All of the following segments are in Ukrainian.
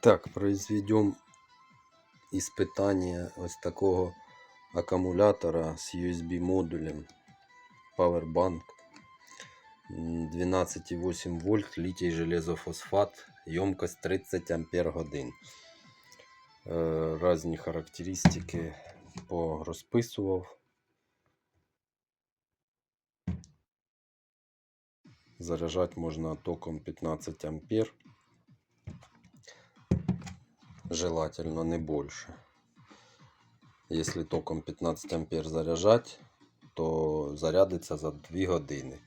Так, произведем испытание ось такого аккумулятора с USB модулем Powerbank. 12,8 вольт, литий железофосфат, емкость 30 ампер годин. Е, Разні характеристики порозписував. Заряджати можна током 15 ампер. Желательно не больше. Если током 15 ампер заряджать, то зарядиться за 2 години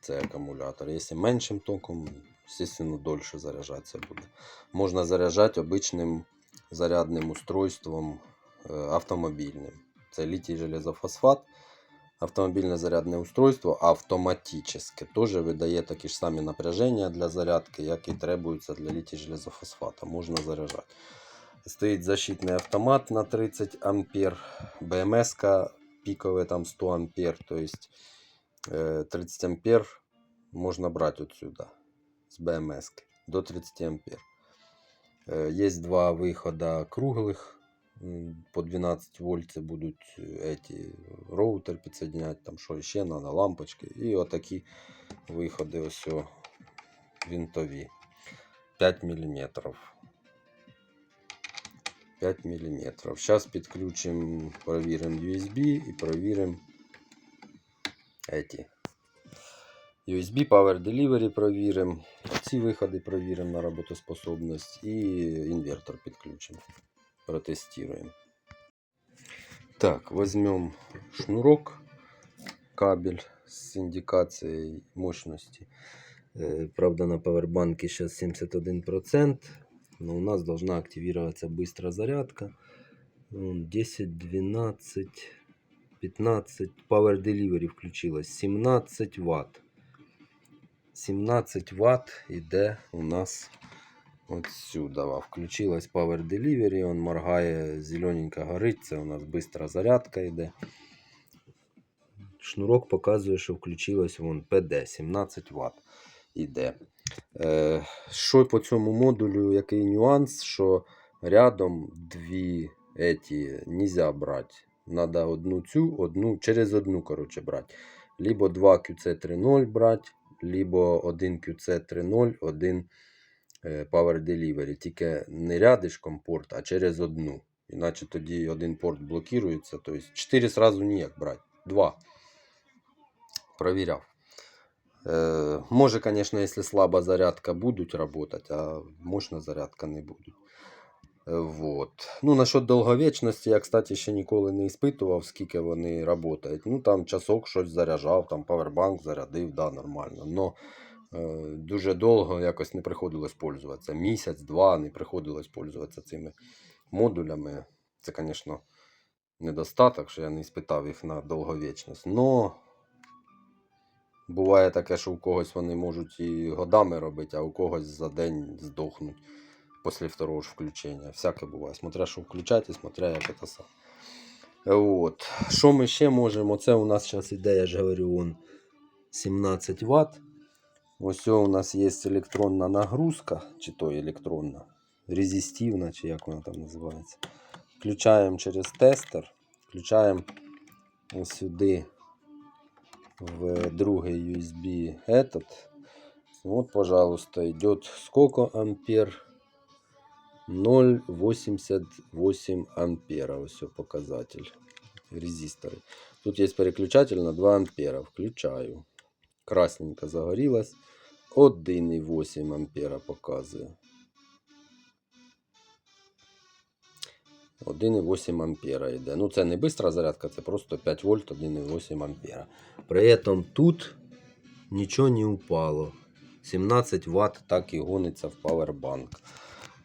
цей акумулятор. Якщо меншим током, естественно, дольше заряджатися буде. Можна заряджати обичним зарядним устройством е, автомобільним. Це літій железофосфат. Автомобільне зарядне устройство автоматически теж видає такі ж самі напряження для зарядки, як і требується для літій железофосфата. Можна заряджати. Стоїть защитний автомат на 30 ампер. БМС пікове там 100 ампер. То есть е, 30 ампер можна брати отсюда з БМС до 30 ампер. Е, Є два виходи круглих по 12 вольт. Це будуть эти, роутер підсоединяти, там що ще треба, лампочки. І отакі виходи ось винтові. 5 мм. 5 мм. Зараз підключимо, провіримо USB і провіримо эти. USB Power Delivery провіримо. Ці виходи провіримо на роботоспособність і інвертор підключимо. Протестуємо. Так, возьмем шнурок, кабель с индикацией мощности. Э, Правда, на пауэрбанке сейчас 71%, но у нас должна активироваться быстрая зарядка. 10, 12, 15. Power Delivery включилась. 17 Вт. 17 Вт іде у нас от сюди. Включилась Power Delivery, он моргає, зелененько горить. Це у нас бистра зарядка йде. Шнурок показує, що включилось вон PD 17 Вт іде. Е, що по цьому модулю, який нюанс, що рядом дві еті нельзя брати. Надо одну цю, одну через одну, короче, брати. Либо 2 QC30 брати, либо 1 QC30, один е, Power Delivery. Тільки не рядишком порт, а через одну. Іначе тоді один порт блокується. Тобто 4 сразу ніяк брати. 2. Провіряв. Е, може, звісно, якщо слаба зарядка будуть працювати, а мощна зарядка не будуть. Е, Вот. Ну, насчет довговічності, я, кстати, ще ніколи не іспитував, скільки вони працюють. Ну, там часок щось заряджав, там павербанк зарядив, да, нормально. Но е, дуже довго якось не приходилось пользуватися. Місяць-два не приходилось пользуватися цими модулями. Це, звісно, недостаток, що я не іспитав їх на довговічність. Но буває таке, що у когось вони можуть і годами робити, а у когось за день здохнуть після второго ж включення. Всяке буває. Смотря, що включати, смотря як це саме. От. Що ми ще можемо? Це у нас зараз іде, я ж говорю, вон 17 Вт. Ось у нас є електронна нагрузка, чи то електронна, резистивна, чи як вона там називається. Включаємо через тестер, включаємо ось сюди в другий USB этот. Вот, пожалуйста, идет сколько ампер? 0,88 ампера. Все показатель. Резисторы. Тут есть переключатель на 2 ампера. Включаю. Красненько загорелась. 1,8 ампера показує. 1,8 ампера йде. Ну, це не бистра зарядка, це просто 5 вольт 1,8 ампера. При этом тут нічого не упало. 17 Вт так і гониться в Powerbank.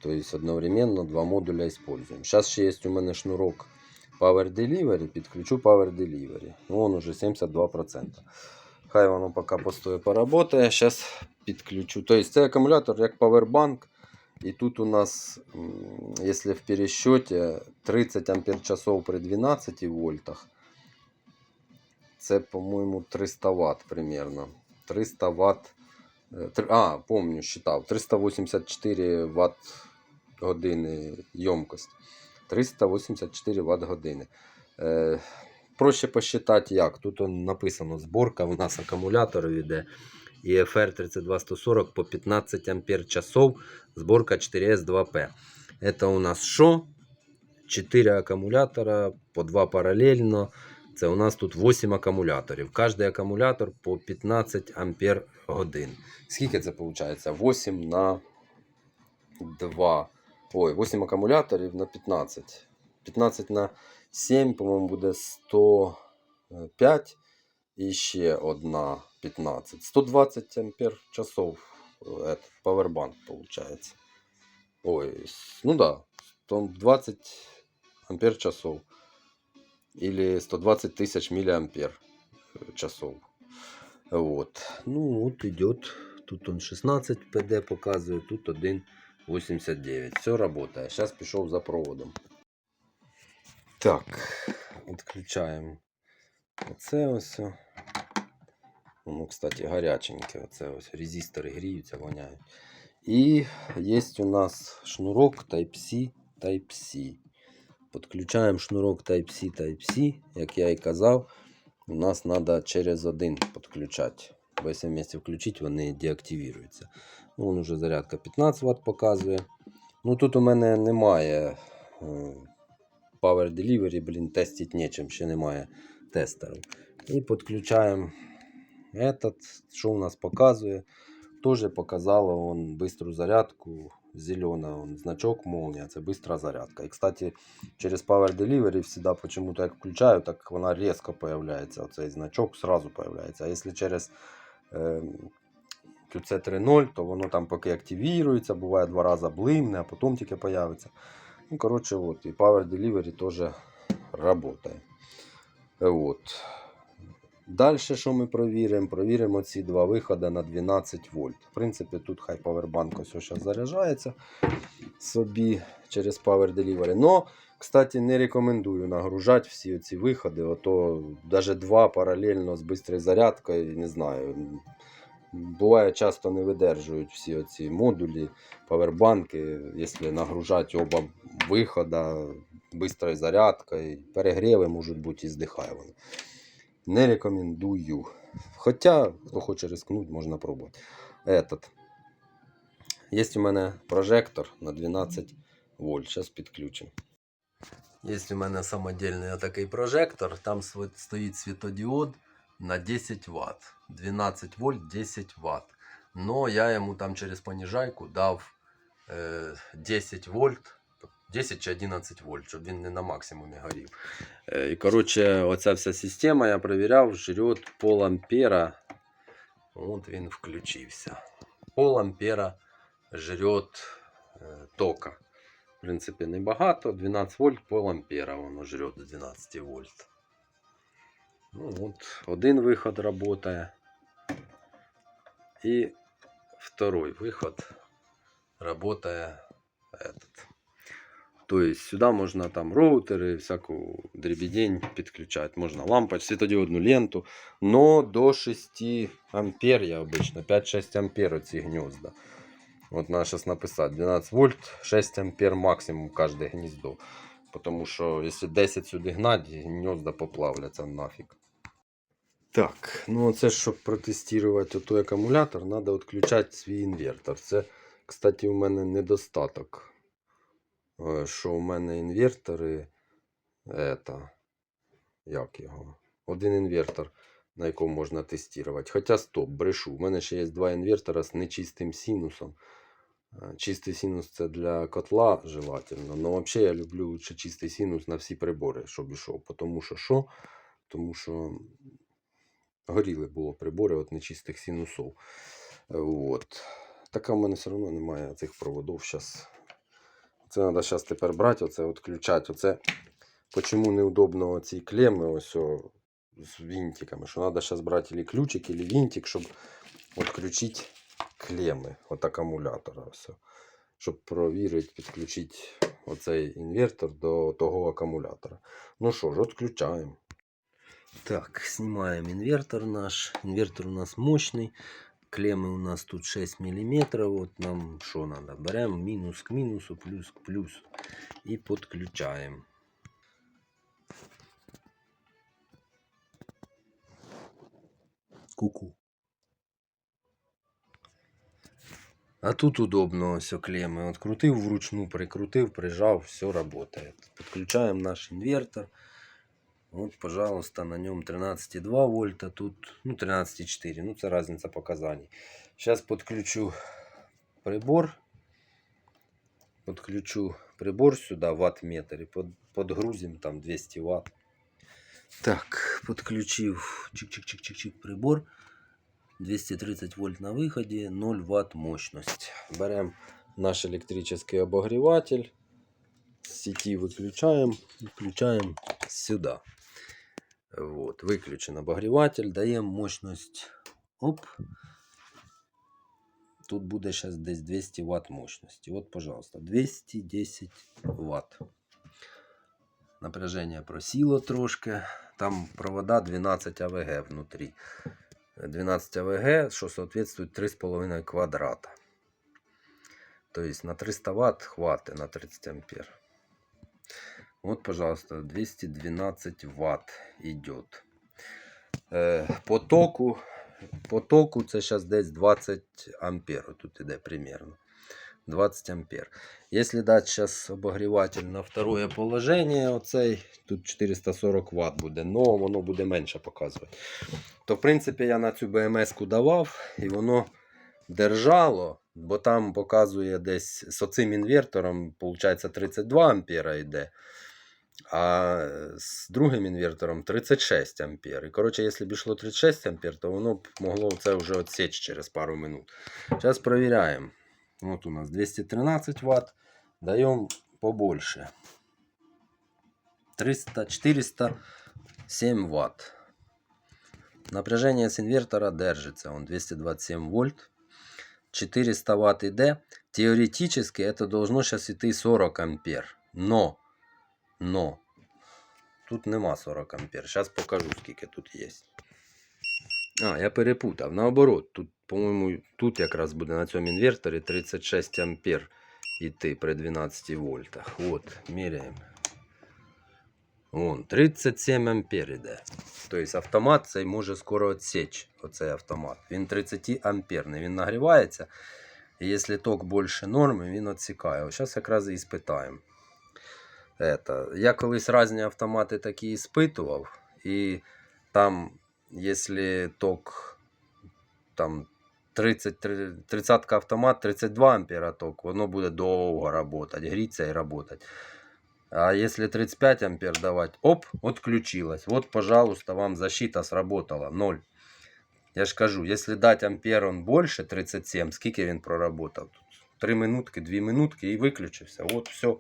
Тобто одновременно два модуля используем. Зараз ще є у мене шнурок Power Delivery, підключу Power Delivery. Ну, он уже 72%. Хай воно поки постоїть поработає. Зараз підключу. Тобто це акумулятор як Powerbank. І тут у нас, якщо в пересчеті 30 ампер часов при 12 вольтах, це, по-моєму, 300 Вт примерно. 300 Вт. е, А, помню, считав. 384 Вт години ємкость. 384 Вт години. Проще посчитати як. Тут написано зборка, у нас акумуляторів іде. EFR 32140 по 15 ампер часов. Зборка 4S2P. Это у нас що? 4 акумулятора по 2 паралельно. Це у нас тут 8 акумуляторів. Кожний акумулятор по 15 ампер годин. Скільки це виходить? 8 на 2. Ой, 8 акумуляторів на 15. 15 на 7, по-моєму, буде 105. І ще одна 15. 120 ампер часов. Этот, павербанк получается. Ой, с- ну да, 120 ампер часов. Или 120 тысяч миллиампер э, часов. Вот. Ну, вот идет. Тут он 16 ПД показывает, тут 1,89. Все работает. Сейчас пішов за проводом. Так, відключаємо оце ось. Воно, кстати, гаряченьке. Оце ось резистори гріються, воняють. І є у нас шнурок Type-C, Type-C. Підключаємо шнурок Type-C, Type-C. Як я і казав, у нас треба через один підключати. Бо якщо включити, вони деактивіруються. Ну, вон уже зарядка 15 Вт показує. Ну тут у мене немає е, Power Delivery, блін, тестити нічим, ще немає тестерів. І підключаємо этот, що у нас показує. Тоже показало он быструю зарядку. Зелена он, значок молния, це быстрая зарядка. І, кстати, через Power Delivery всегда почему-то як включаю, так вона резко появляється. Оцей значок сразу появляється. А якщо через е, QC 3.0, то воно там поки активірується, буває два рази блимне, а потім тільки появиться. Ну, коротше, от, і Power Delivery теж працює. От. Далі, що ми провіримо? Провіримо ці два виходи на 12 вольт. В принципі, тут хай павербанк ось зараз заряджається собі через Power Delivery. Но, кстати, не рекомендую нагружати всі ці виходи. Ото навіть два паралельно з швидкою зарядкою, не знаю. Буває, часто не видержують всі оці модулі, павербанки, якщо нагружати оба виходи швидкою зарядкою, перегріви можуть бути і здихає воно. Не рекомендую. Хоча, хто хоче рискнути, можна пробувати. Этот. Є у мене прожектор на 12 вольт. Зараз підключимо. Є у мене самодільний такий прожектор. Там стоїть світодіод на 10 Вт. 12 вольт 10 Вт. Но я йому там через понижайку дав е, 10 вольт. 10 чи 11 вольт, щоб він не на максимумі горів. Е, І коротше, оця вся система я перевіряв, жрет пол ампера. От він включився. Пол ампера жрет е, тока. В принципі, небагато. 12 вольт, пол ампера воно жрет з 12 вольт. Ну, от, один виход работає. І второй выход работая этот. То есть сюда можно там роутеры, всякую дребедень подключать. Можно лампочку, светодиодную ленту. Но до 6 ампер я обычно. 5-6 ампер эти гнезда. Вот надо сейчас написать. 12 вольт, 6 ампер максимум каждое гнездо. Потому что если 10 сюди гнать, гнезда поплавляться нафиг. Так, ну це щоб протестувати той акумулятор, треба відключати свій інвертор. Це, кстати, у мене недостаток. Е, Що у мене інвертори. Это, як його? Один інвертор, на якому можна тестувати. Хоча стоп, брешу. У мене ще є два інвертора з нечистим синусом. Е, Чистий синус це для котла желательно. Но взагалі я люблю лучше чистий синус на всі прибори, щоб ішов. Тому що що? Тому що горіли було прибори от нечистих синусов. Е, От. Така в мене все одно немає цих проводів зараз. Це треба зараз тепер брати, оце відключати. Оце почому неудобно ці клеми ось о, з винтиками. Що треба зараз брати или ключик, или винтик, щоб відключити клеми от акумулятора. Ось. Щоб провірити, підключити оцей інвертор до того акумулятора. Ну що ж, відключаємо. Так, снимаем инвертор наш. Инвертор у нас мощный. Клеммы у нас тут 6 миллиметров. Вот нам что надо? Берем минус к минусу, плюс к плюсу и подключаем. Ку-ку. А тут удобно все клеммы. Открутив вручну, прикрутив, прижав, все работает. Подключаем наш инвертор. Вот, пожалуйста, на нем 13,2 вольта, тут ну, 13,4. Ну, это разница показаний. Сейчас подключу прибор. Подключу прибор сюда, ватт-метр, и под, подгрузим там 200 ватт. Так, подключив чик-чик-чик-чик-чик прибор. 230 вольт на выходе, 0 ватт мощность. Берем наш электрический обогреватель. С сети выключаем, и включаем сюда. Вот, выключен обогреватель, даем мощность. Оп. Тут буде сейчас десь 200 ватт мощности. Вот, пожалуйста, 210 ватт. Напряжение просіло трошки. Там провода 12 АВГ внутрі. 12 АВГ, що соответствует 3,5 квадрата. То есть на 300 Вт хватит на 30 ампер. Вот, пожалуйста, 212 Вт идет. По току, по току це зараз десь 20 ампер. Тут іде примерно. 20 ампер. Если дать сейчас обогреватель на второе положение, оцей, тут 440 Вт буде, но воно буде менше показувати. То, в принципі, я на цю БМС-ку давав, і воно держало, бо там показує десь з оцим інвертором, виходить, 32 ампера йде. А з другим інвертором 36 ампер. І коротше, якщо б йшло 36 ампер, то воно б могло це вже відсечь через пару минут. Зараз перевіряємо. Вот у нас 213 Вт. Даем побольше. 300, 407 Вт. Напряжение с инвертора держится. Он 227 вольт. 400 Вт иде. Теоретически это должно сейчас идти 40 ампер. Но, но, тут нема 40 ампер. Сейчас покажу, скільки тут є. А, я перепутав. Наоборот, тут, по-моєму, тут якраз буде на цьому інверторі 36 ампер йти при 12 вольтах. От, міряємо. Вон, 37 ампер іде. Тобто автомат цей може скоро відсечь, оцей автомат. Він 30 амперний, він нагрівається. І якщо ток більше норми, він відсікає. Ось зараз якраз і спитаємо. Это. Я колись різні автомати такі іспитував, і там, якщо ток там 30, 30 автомат, 32 ампера ток, воно буде довго работать, гріться і работать. А если 35 ампер давать, оп, отключилась. Вот, пожалуйста, вам защита сработала. 0. Я ж кажу, если дать ампер он больше 37, скільки він проработав? Тут 3 минутки, 2 минутки і виключився. От все,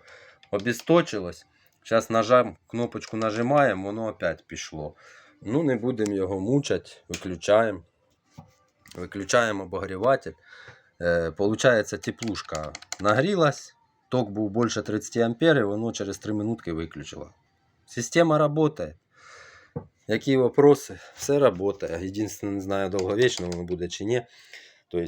Обесточилось. Зараз нажав, кнопочку нажимаємо, воно опять пішло. Ну, не будемо його мучати, виключаємо. Виключаємо обогріватель. Е, Получається, теплушка нагрілась. Ток був більше 30 ампер, воно через 3 минутки виключило. Система працює. Які вопроси? Все працює. Єдине, не знаю, довговічно воно буде чи ні. Тобто,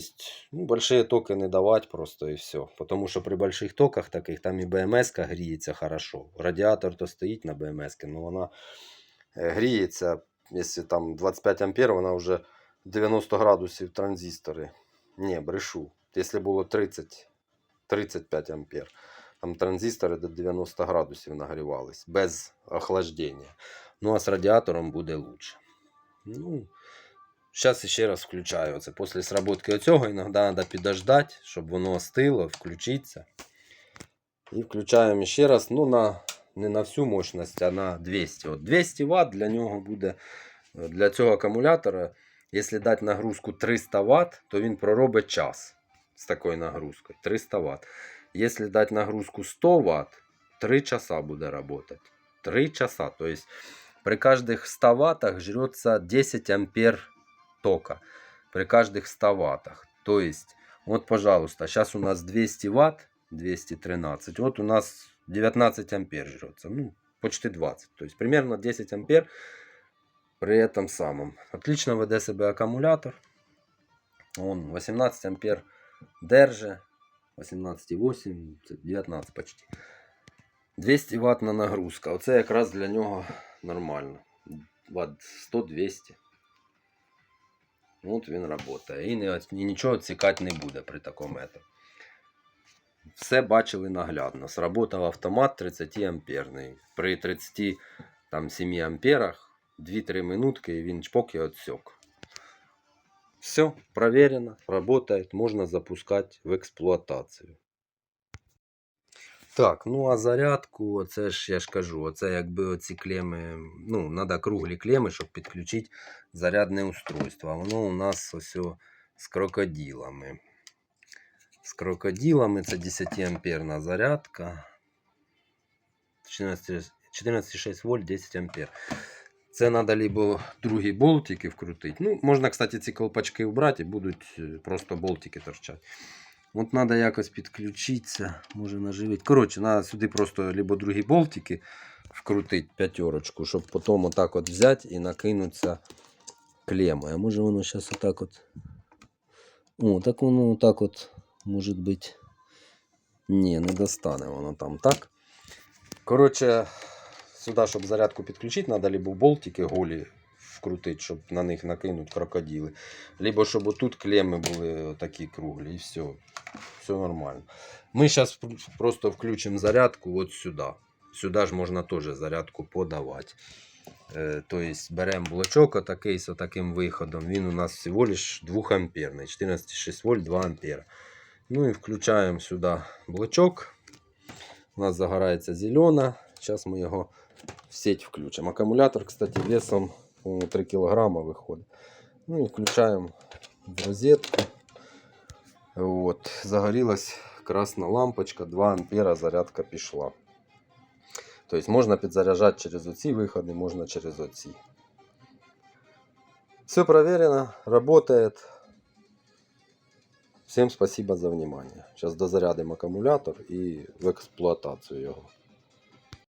ну, большие токи не давати просто і все. Тому що при больших токах таких там і БМС гріється хорошо. Радіатор то стоїть на БМС, але вона е, гріється, якщо там 25 ампер, вона вже 90 градусів транзистори. Ні, брешу. Якщо було 30 35 ампер. Там транзистори до 90 градусів нагрівались без охлаждення. Ну а з радіатором буде лучше. Ну, зараз ще раз включаю це. Після сработки оцього іноді треба підождати, щоб воно остило, включиться. І включаємо ще раз. Ну, на, не на всю мощність, а на 200. От 200 Вт для нього буде для цього акумулятора. Якщо дати нагрузку 300 Вт, то він проробить час с такой нагрузкой 300 Вт. Если дать нагрузку 100 Вт, 3 часа буде работать. 3 часа. То есть при каждых 100 Вт жрется 10 ампер тока. При каждых 100 Вт. То есть, вот, пожалуйста, сейчас у нас 200 Вт, 213. Вот у нас 19 ампер жрется. Ну, почти 20. То есть примерно 10 ампер при этом самом. Отлично веде себе аккумулятор. Он 18 ампер держи. 18,8, це 19 почти. 200 ватна нагрузка. Оце якраз для нього нормально. Ват 100-200. От він працює. І, не, і нічого цікати не буде при такому ето. Все бачили наглядно. Сработав автомат 30 амперний. При 37 амперах 2-3 минутки і він чпок і отсек. Все, проверено, работает, можно запускать в експлуатацію. Так, ну а зарядку, оце ж я ж кажу, оце якби оці клеми, ну, треба круглі клеми, щоб підключити зарядне устройство. А воно у нас ось з крокодилами. З крокодилами це 10 амперна зарядка. 14 14,6 вольт, 10 ампер. Це треба либо другі болтики вкрутити. Ну, можна, кстати, ці колпачки убрати і будуть е, просто болтики торчати. От треба якось підключитися, може наживити. Коротше, треба сюди просто либо другі болтики вкрутити п'ятерочку, щоб потім отак от взяти і накинутися клемою. А може воно зараз отак от. О, так воно отак от, може бути. Ні, не достане воно там так. Коротше, сюди, щоб зарядку підключити, треба либо болтики голі вкрутити, щоб на них накинути крокодили. Либо щоб отут клеми були такі круглі і все. Все нормально. Ми зараз просто включимо зарядку от сюди. Сюди ж можна теж зарядку подавати. Е, Тобто беремо блочок отакий з таким виходом. Він у нас всього лиш 2 амперний. 14,6 вольт 2 ампера. Ну і включаємо сюди блочок. У нас загорається зелена. Зараз ми його в сеть включимо. Акумулятор, кстати, весом по-моему, 3 кг виходить. Ну і включаємо в розетку. От, загорілась красна лампочка, 2 ампера зарядка пішла. Тобто можна підзаряджати через оці виходи, можна через оці. Все проверено, работает. Всем спасибо за внимание. Сейчас дозарядим аккумулятор и в експлуатацію його.